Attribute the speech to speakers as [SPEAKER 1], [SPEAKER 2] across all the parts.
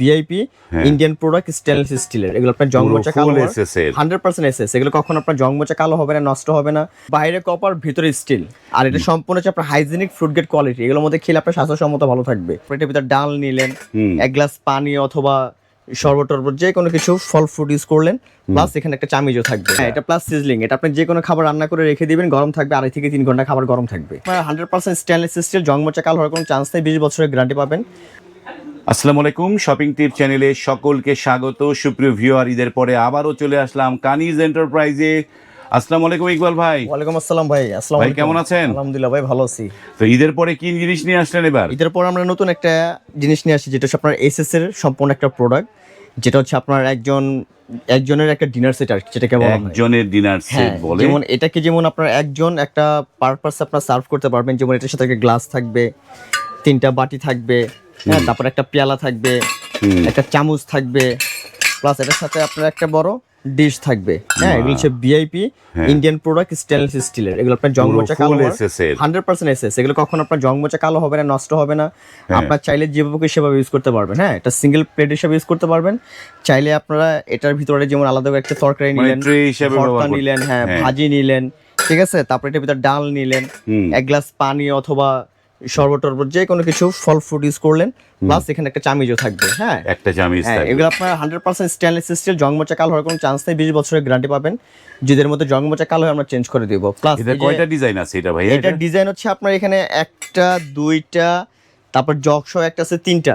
[SPEAKER 1] VIP
[SPEAKER 2] হ্যাঁ।
[SPEAKER 1] Indian product stainless স্টিলের এগুলো আপনার জং মোচা কালো। হান্ড্রেড পার্সেন্ট এসএস এগুলো কখনো আপনার জং মোচা কালো হবে না নষ্ট হবে না। বাইরে কপার ভিতরে স্টিল আর এটা সম্পূর্ণ হচ্ছে আপনার হাইজিনিক ফ্রুট গেট কোয়ালিটি এগুলোর মধ্যে খেলে আপনার স্বাস্থ্যসম্মত ভালো থাকবে। এটার ভিতরে ডাল নিলেন এক গ্লাস পানি অথবা শরবত টরবত যে কোনো কিছু ফল ফ্রুট ইউজ করলেন প্লাস এখানে একটা চামিজও থাকবে। হ্যাঁ। এটা প্লাস সিজলিং এটা আপনি যে কোনো খাবার রান্না করে রেখে দিবেন গরম থাকবে আড়াই থেকে তিন ঘণ্টা খাবার গরম থাকবে। হান্ড্রেড পার্সেন্ট স্টেনলেস স্টিল জং মোচা কালো হওয়ার কোনো চান্স নেই বিশ বছরের গ্যারান্টি পাবেন।
[SPEAKER 2] আসসালামু আলাইকুম শপিং টিপ চ্যানেলে সকলকে স্বাগত। সুপ্রিয় ভিউয়ার ঈদের পরে আবারও চলে আসলাম কানিজ এন্টারপ্রাইজে আসসালামু আলাইকুম ইকবাল ভাই।
[SPEAKER 1] ওয়ালাইকুম আসসালাম ভাই আসসালাম
[SPEAKER 2] ভাই, কেমন আছেন?
[SPEAKER 1] আলহামদুলিল্লাহ ভাই ভালো আছি।
[SPEAKER 2] তো ঈদের পরে কি জিনিস নিয়ে আসলেন এবার?
[SPEAKER 1] ঈদের পর আমরা নতুন একটা জিনিস নিয়ে আসি যেটা হচ্ছে আপনার এসএস এর সম্পূর্ণ একটা প্রোডাক্ট যেটা হচ্ছে আপনার একজন একজনের একটা ডিনার সেট আর যেটাকে বলা
[SPEAKER 2] একজনের ডিনার
[SPEAKER 1] হ্যাঁ
[SPEAKER 2] সেট বলে।
[SPEAKER 1] যেমন এটাকে যেমন আপনার একজন একটা পারপাস আপনার সার্ভ করতে পারবেন যেমন এটার সাথে একটা গ্লাস থাকবে তিনটা বাটি থাকবে হ্যাঁ তারপর একটা পেয়ালা থাকবে একটা চামচ থাকবে প্লাস এটার সাথে আপনার একটা বড় ডিশ থাকবে। হ্যাঁ এগুলো হচ্ছে ভিআইপি। ইন্ডিয়ান প্রোডাক্ট স্টেনলেস স্টিলের এগুলো আপনার জং মোচা কালো হান্ড্রেড পার্সেন্ট এসএস এগুলো কখনো আপনার জং মোচা কালো হবে না নষ্ট হবে না।
[SPEAKER 2] হ্যাঁ।
[SPEAKER 1] আপনার চাইলে যেভাবে সেভাবে ইউজ করতে পারবেন। হ্যাঁ এটা সিঙ্গেল প্লেট হিসেবে ইউজ করতে পারবেন। চাইলে আপনারা এটার ভিতরে যেমন আলাদা করে একটা তরকারি
[SPEAKER 2] মানে
[SPEAKER 1] নিলেন
[SPEAKER 2] হিসেবে
[SPEAKER 1] ভর্তা নিলেন হ্যাঁ
[SPEAKER 2] হ্যাঁ।
[SPEAKER 1] ভাজি নিলেন ঠিক আছে? তারপরে এটার ভিতরে ডাল নিলেন এক গ্লাস পানি অথবা শরবত টরবত যে কোনো কিছু ফল ফ্রুট ইউজ করলেন প্লাস এখানে একটা চামিজও থাকবে হ্যাঁ?
[SPEAKER 2] একটা চামিচ
[SPEAKER 1] হ্যাঁ এগুলো আপনার হান্ড্রেড পার্সেন্ট স্টেনলেস স্টিল জংমোচা কালো হওয়ার কোনো চান্স নেই বিশ বছরের গ্যারান্টি পাবেন। যেদের মধ্যে জংমোচা কালো হয় আমরা চেঞ্জ করে দিব। প্লাস
[SPEAKER 2] এটা কয়টা ডিজাইন আছে এটা ভাই
[SPEAKER 1] এটা ডিজাইন হচ্ছে আপনার এখানে একটা দুইটা তারপর জগ সহ একটা আছে তিনটা।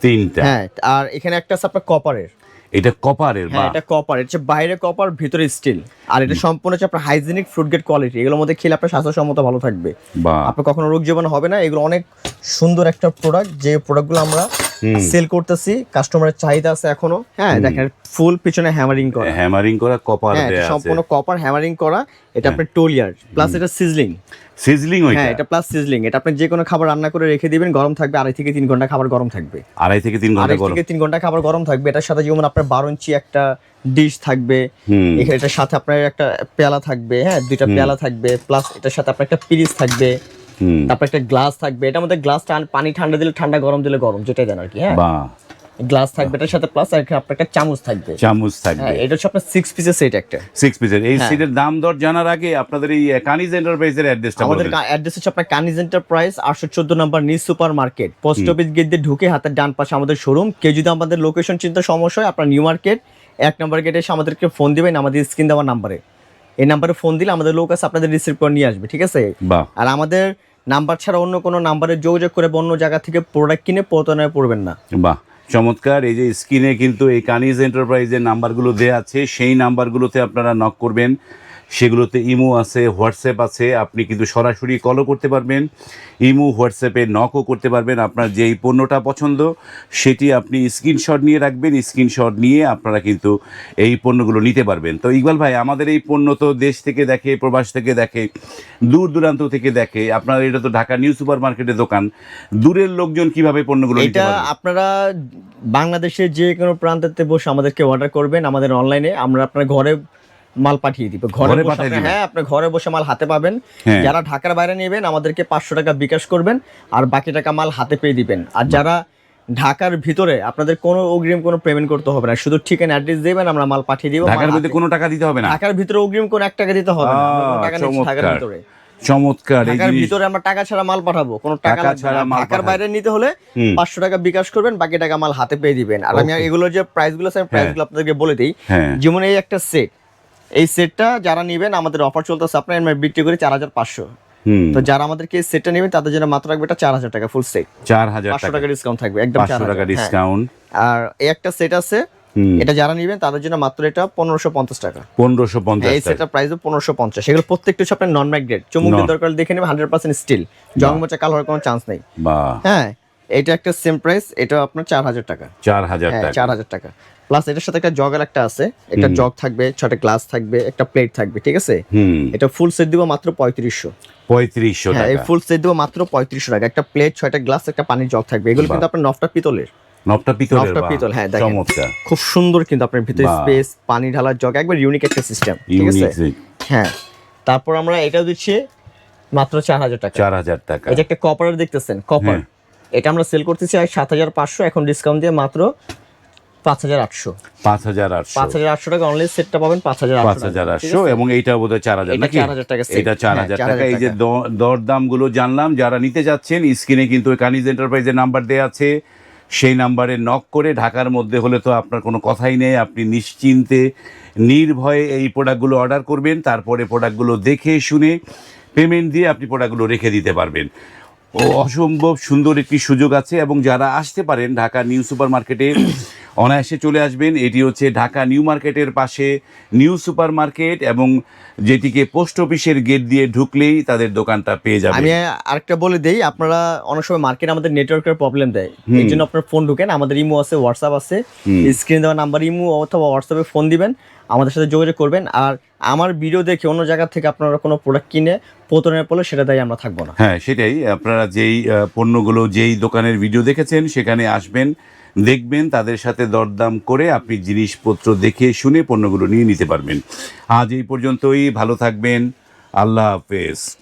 [SPEAKER 2] তিনটা।
[SPEAKER 1] হ্যাঁ আর এখানে একটা আছে আপনার কপারের
[SPEAKER 2] এটা কপারের বা
[SPEAKER 1] হ্যাঁ এটা কপার এটা বাইরে কপার ভিতরে স্টিল। আর এটা সম্পূর্ণ হচ্ছে আপনার হাইজেনিক ফ্রুট গেট কোয়ালিটি এগুলোর মধ্যে খেলে আপনার স্বাস্থ্যসম্মত ভালো থাকবে।
[SPEAKER 2] বা
[SPEAKER 1] আপনার কখনো রোগ জীবাণু হবে না এগুলো অনেক সুন্দর একটা প্রোডাক্ট যে প্রোডাক্টগুলো আমরা সেল করতেছি কাস্টমারের চাহিদা আছে এখনও। হ্যাঁ দেখেন ফুল পিছনে হ্যামারিং করা।
[SPEAKER 2] হ্যামারিং করা কপার
[SPEAKER 1] হ্যাঁ এটা
[SPEAKER 2] দেয়া আছে।
[SPEAKER 1] সম্পূর্ণ কপার হ্যামারিং করা এটা আপনার টোলিয়ার প্লাস এটা সিজলিং
[SPEAKER 2] সিজলিং ওইটা?
[SPEAKER 1] হ্যাঁ এটা প্লাস সিজলিং এটা আপনি যে কোনো খাবার রান্না করে রেখে দিবেন গরম থাকবে আড়াই থেকে তিন ঘণ্টা খাবার গরম থাকবে।
[SPEAKER 2] আড়াই থেকে তিন ঘণ্টা
[SPEAKER 1] আড়াই
[SPEAKER 2] গরম।
[SPEAKER 1] থেকে তিন ঘণ্টা খাবার গরম থাকবে। এটার সাথে যেমন আপনার বারো ইঞ্চি একটা ডিশ থাকবে এখানে এটার সাথে আপনার একটা পেয়ালা থাকবে হ্যাঁ দুইটা পেয়ালা থাকবে প্লাস এটার সাথে আপনার একটা পিরিচ থাকবে। তারপর একটা গ্লাস থাকবে। এটার মধ্যে গ্লাস পানি ঠান্ডা দিলে ঠান্ডা গরম দিলে গরম যেটাই দেন আর কি হ্যাঁ? গ্লাস থাকবে এটার সাথে প্লাস আপনার একটা চামচ থাকবে।
[SPEAKER 2] চামচ থাকবে।
[SPEAKER 1] হ্যাঁ এটা হচ্ছে আপনার সিক্স পিসের সেট একটা।
[SPEAKER 2] সিক্স পিসের এই
[SPEAKER 1] হ্যাঁ।
[SPEAKER 2] সিটের দাম দর জানার আগে আপনাদের এই কানিজ এন্টারপ্রাইজের অ্যাড্রেসটা
[SPEAKER 1] আমাদের অ্যাড্রেস হচ্ছে আপনার কানিজ এন্টারপ্রাইজ আটশো চোদ্দ নাম্বার নিজ super market post office gate দিয়ে ঢুকে হাতের ডান পাশে আমাদের শোরুম কেউ যদি আমাদের লোকেশন চিন্তা সমস্যা হয় আপনার নিউ মার্কেট এক নম্বর গেটে এসে আমাদেরকে ফোন দিবেন আমাদের স্ক্রিন দেওয়ার নাম্বারে এই নাম্বারে ফোন দিলে আমাদের লোক আছে আপনাদের রিসিভ করে নিয়ে আসবে ঠিক আছে? আর আমাদের নাম্বার ছাড়া অন্য কোনো নাম্বারে যোগাযোগ করে অন্য জায়গা থেকে প্রোডাক্ট কিনে প্রতারণায় পড়বেন না।
[SPEAKER 2] বাহ, চমৎকার। এই যে স্ক্রিনে কিন্তু এই কানিজ এন্টারপ্রাইজের নাম্বারগুলো দেওয়া আছে, সেই নাম্বারগুলোতে আপনারা নক করবেন। সেগুলোতে ইমো আছে হোয়াটসঅ্যাপ আছে আপনি কিন্তু সরাসরি কলও করতে পারবেন। ইমো হোয়াটসঅ্যাপে নকও করতে পারবেন। আপনার যেই পণ্যটা পছন্দ সেটি আপনি স্ক্রিনশট নিয়ে রাখবেন। স্ক্রিনশট নিয়ে আপনারা কিন্তু এই পণ্যগুলো নিতে পারবেন। তো ইকবাল ভাই আমাদের এই পণ্য তো দেশ থেকে দেখে প্রবাস থেকে দেখে দূর দূরান্ত থেকে দেখে আপনার এটা তো ঢাকা নিউ সুপার মার্কেটের দোকান। দূরের লোকজন কীভাবে পণ্যগুলো
[SPEAKER 1] এটা আপনারা বাংলাদেশের যে কোনো প্রান্তেতে বসে আমাদেরকে অর্ডার করবেন আমাদের অনলাইনে আমরা আপনার ঘরে মাল পাঠিয়ে দিব। ঘরে বসে হ্যাঁ আপনি ঘরে বসে মাল হাতে পাবেন।
[SPEAKER 2] হ্যাঁ।
[SPEAKER 1] যারা ঢাকার বাইরে নেবেন আমাদেরকে পাঁচশো টাকা বিকাশ করবেন আর বাকি টাকা মাল হাতে পেয়ে দিবেন। আর যারা ঢাকার ভিতরে আপনাদের কোনো অগ্রিম কোনো পেমেন্ট করতে হবে না। শুধু ঠিকানা অ্যাড্রেস দেবেন আমরা মাল পাঠিয়ে দিব
[SPEAKER 2] ঢাকার
[SPEAKER 1] হাতে-
[SPEAKER 2] কোনো টাকা দিতে হবে না?
[SPEAKER 1] ঢাকার ভিতরে অগ্রিম কোনো এক টাকা দিতে হবে না। টাকা ঢাকার
[SPEAKER 2] চমৎকার।
[SPEAKER 1] ভিতরে।
[SPEAKER 2] চমৎকার
[SPEAKER 1] ঢাকার ভিতরে আমরা টাকা ছাড়া মাল পাঠাবো কোনো টাকা
[SPEAKER 2] ছাড়া মাল
[SPEAKER 1] ঢাকার বাইরে নিতে হলে
[SPEAKER 2] হুম।
[SPEAKER 1] পাঁচশো টাকা বিকাশ করবেন বাকি টাকা মাল হাতে পেয়ে দিবেন। আর আমি. এগুলোর যে প্রাইসগুলো আছে প্রাইসগুলো আপনাদেরকে বলে দিই।
[SPEAKER 2] হ্যাঁ।
[SPEAKER 1] যেমন এই একটা সেট এই সেটটা যারা নেবেন আমাদের অফার চলতেছে আপনার বিক্রি করে চার হাজার পাঁচশো। তো যারা আমাদেরকে সেটটা নেবেন তাদের জন্য মাত্র রাখবে এটা চার হাজার টাকা ফুল সেট
[SPEAKER 2] চার হাজার
[SPEAKER 1] পাঁচশো
[SPEAKER 2] টাকা।
[SPEAKER 1] ডিসকাউন্ট থাকবে একদম চার
[SPEAKER 2] টাকা
[SPEAKER 1] হ্যাঁ।
[SPEAKER 2] ডিসকাউন্ট
[SPEAKER 1] আর এই একটা সেট আছে এটা যারা নেবেন তাদের জন্য মাত্র এটা পনেরোশো পঞ্চাশ টাকা।
[SPEAKER 2] পনেরোশো পঞ্চাশ
[SPEAKER 1] এই সেটটা প্রাইস পনেরোশো পঞ্চাশ। এগুলো প্রত্যেকটা হচ্ছে আপনার নন ম্যাগনেট
[SPEAKER 2] Non-
[SPEAKER 1] দরকার দেখে নেবে হান্ড্রেড পার্সেন্ট স্টিল জং মোচা কালো হওয়ার কোনো চান্স নেই। হ্যাঁ এটা একটা সেম প্রাইস এটা আপনার চার হাজার টাকা।
[SPEAKER 2] চার হাজার
[SPEAKER 1] হ্যাঁ চার হাজার টাকা। প্লাস এটার সাথে একটা জগার একটা আছে। একটা জগ থাকবে ছটা গ্লাস থাকবে একটা প্লেট থাকবে ঠিক আছে? এটা ফুল সেট দিব মাত্র পঁয়ত্রিশশো।
[SPEAKER 2] পঁয়ত্রিশশো
[SPEAKER 1] হ্যাঁ এই ফুল সেট দিব মাত্র পঁয়ত্রিশশো টাকা। একটা প্লেট ছয়টা গ্লাস একটা পানির জগ থাকবে। এগুলো কিন্তু আপনার নফটা পিতলের।
[SPEAKER 2] নবটা পিতলের
[SPEAKER 1] নবটা পিতল, হ্যাঁ, দেখেন। খুব সুন্দর কিন্তু আপনার ভিতরে স্পেস পানি ঢালার জগ একবার ইউনিক একটা সিস্টেম ঠিক আছে? হ্যাঁ। তারপর আমরা এটা দিচ্ছি মাত্র চার হাজার টাকা।
[SPEAKER 2] চার হাজার টাকা
[SPEAKER 1] যে একটা কপার দেখতেছেন কপার
[SPEAKER 2] হ্যাঁ।
[SPEAKER 1] এটা আমরা সেল করতেছি সাত হাজার পাঁচশো এখন ডিসকাউন্ট দিয়ে মাত্র পাঁচ হাজার আটশো।
[SPEAKER 2] পাঁচ হাজার আটশো।
[SPEAKER 1] পাঁচ হাজার আটশো টাকা অনলাইন সেটটা পাবেন পাঁচ হাজার
[SPEAKER 2] পাঁচ হাজার আটশো এবং এইটা বোধ হয় চার হাজার নাকি?
[SPEAKER 1] 4,000 টাকা set।
[SPEAKER 2] এটা চার হাজার টাকা। এই যে দরদামগুলো জানলাম যারা নিতে যাচ্ছেন স্ক্রিনে কিন্তু কানিজ এন্টারপ্রাইজের নাম্বার দেওয়া আছে। সেই নাম্বারে নক করে ঢাকার মধ্যে হলে তো আপনার কোনো কথাই নেই। আপনি নিশ্চিন্তে নির্ভয়ে এই প্রোডাক্টগুলো অর্ডার করবেন তারপরে প্রোডাক্টগুলো দেখে শুনে পেমেন্ট দিয়ে আপনি প্রোডাক্টগুলো রেখে দিতে পারবেন। ও। অসম্ভব সুন্দর একটি সুযোগ আছে এবং যারা আসতে পারেন ঢাকা নিউ সুপার মার্কেটে অনায়াসে চলে আসবেন। এটি হচ্ছে ঢাকা নিউ মার্কেটের পাশে নিউ সুপার মার্কেট এবং যেটিকে পোস্ট অফিসের গেট দিয়ে ঢুকলেই তাদের দোকানটা পেয়ে যাবে
[SPEAKER 1] আমি আরেকটা বলে দেই আপনারা অনেক সময় মার্কেট আমাদের নেটওয়ার্কের প্রবলেম দেয়। এই জন্য আপনার ফোন ঢুকেন আমাদের ইমো আছে হোয়াটসঅ্যাপ আছে। স্ক্রিন দেওয়া নাম্বার ইমো অথবা হোয়াটসঅ্যাপে ফোন দিবেন আমাদের সাথে যোগাযোগ করবেন। আর আমার ভিডিও দেখে অন্য জায়গা থেকে আপনারা কোনো প্রোডাক্ট কিনে পতনের ফলে সেটা দায়ী আমরা থাকব না।
[SPEAKER 2] হ্যাঁ সেটাই। আপনারা যেই পণ্যগুলো যেই দোকানের ভিডিও দেখেছেন, সেখানে আসবেন, দেখবেন, তাদের সাথে দরদাম করে আপনি জিনিসপত্র দেখে শুনে পণ্যগুলো নিয়ে নিতে পারবেন। আজ এই পর্যন্তই। ভালো থাকবেন। আল্লাহ হাফেজ।